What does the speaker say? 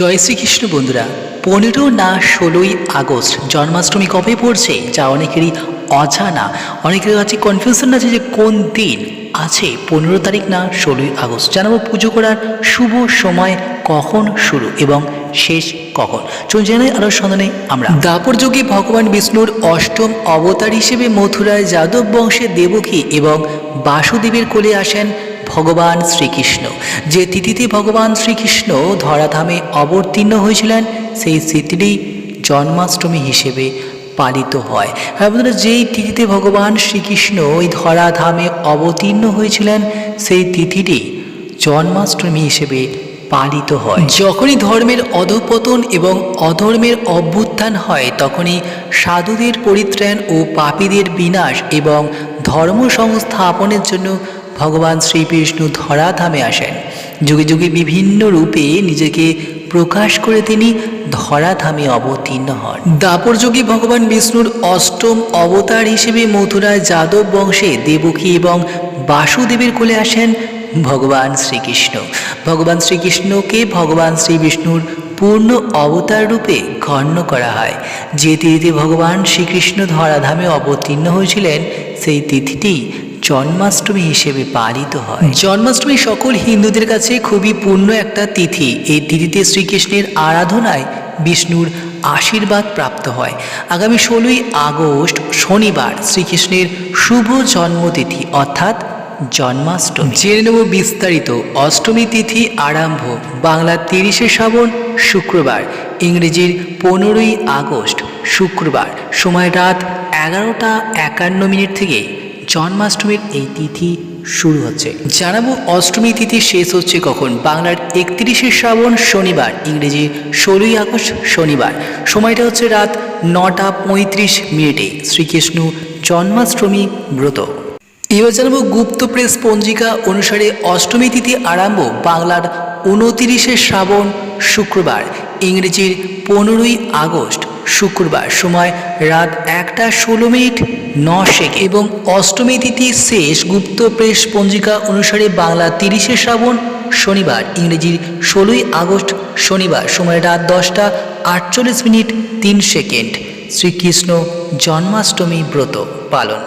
জয় শ্রীকৃষ্ণ বন্ধুরা, পনেরো না ষোলোই আগস্ট, জন্মাষ্টমী কবে পড়ছে যা অনেকেরই অজানা, অনেকের কাছে কনফিউশন আছে যে কোন দিন আছে পনেরো তারিখ না ষোলোই আগস্ট। জানাব পুজো করার শুভ সময় কখন শুরু এবং শেষ কখন। চলুন জেনে আরও সন্ধানে আমরা। দাপর যুগে ভগবান বিষ্ণুর অষ্টম অবতার হিসেবে মথুরায় যাদব বংশে দেবকী এবং বাসুদেবের কোলে আসেন ভগবান শ্রীকৃষ্ণ। যে তিথিতে ভগবান শ্রীকৃষ্ণ ধরাধামে অবতীর্ণ হয়েছিলেন, সেই তিথিটি জন্মাষ্টমী হিসেবে পালিত হয়। হ্যাঁ বন্ধুরা, যেই তিথিতে ভগবান শ্রীকৃষ্ণ ওই ধরাধামে অবতীর্ণ হয়েছিলেন, সেই তিথিটি জন্মাষ্টমী হিসেবে পালিত হয়। যখনই ধর্মের অধপতন এবং অধর্মের অভ্যুত্থান হয়, তখনই সাধুদের পরিত্রাণ ও পাপীদের বিনাশ এবং ধর্ম সংস্থাপনের জন্য ভগবান শ্রীবিষ্ণু ধরাধামে আসেন। যুগে যুগে বিভিন্ন রূপে নিজেকে প্রকাশ করে তিনি ধরাধামে অবতীর্ণ হন। দাপর যুগে ভগবান বিষ্ণুর অষ্টম অবতার হিসেবে মথুরায় যাদব বংশে দেবকী এবং বাসুদেবের কোলে আসেন ভগবান শ্রীকৃষ্ণ। ভগবান শ্রীকৃষ্ণকে ভগবান শ্রী বিষ্ণুর পূর্ণ অবতার রূপে গণ্য করা হয়। যে তিথিতে ভগবান শ্রীকৃষ্ণ ধরাধামে অবতীর্ণ হয়েছিলেন, সেই তিথিটি জন্মাষ্টমী হিসেবে পালিত হয়। জন্মাষ্টমী সকল হিন্দুদের কাছে খুবই পূর্ণ একটা তিথি। এই তিথিতে শ্রীকৃষ্ণের আরাধনায় বিষ্ণুর আশীর্বাদ প্রাপ্ত হয়। আগামী ষোলোই আগস্ট শনিবার শ্রীকৃষ্ণের শুভ জন্মতিথি, অর্থাৎ জন্মাষ্টমী। জেনে নেব বিস্তারিত। অষ্টমী তিথি আরম্ভ, বাংলা তিরিশে শ্রাবণ, শুক্রবার। ইংরেজির পনেরোই আগস্ট, শুক্রবার। সময় রাত এগারোটা একান্ন মিনিট থেকে জন্মাষ্টমীর এই তিথি শুরু হচ্ছে। জানাব অষ্টমী তিথি শেষ হচ্ছে কখন? বাংলার একত্রিশে শ্রাবণ শনিবার, ইংরেজি ষোলোই আগস্ট শনিবার। সময়টা হচ্ছে রাত নটা পঁয়ত্রিশ মিনিটে। শ্রীকৃষ্ণ জন্মাষ্টমী ব্রত। এবার জানাব গুপ্ত প্রেস পঞ্জিকা অনুসারে অষ্টমী তিথি আরম্ভ বাংলার উনতিরিশে শ্রাবণ শুক্রবার, ইংরেজির পনেরোই আগস্ট। শুক্রবার সময় রাত একটা ষোলো মিনিট ন সেক এবং অষ্টমী তিথি শেষ গুপ্ত প্রেস পঞ্জিকা অনুসারে বাংলা তিরিশে শ্রাবণ শনিবার, ইংরেজির ষোলোই আগস্ট শনিবার, সময় রাত দশটা আটচল্লিশ মিনিট, তিন সেকেন্ড। শ্রীকৃষ্ণ জন্মাষ্টমী ব্রত পালন।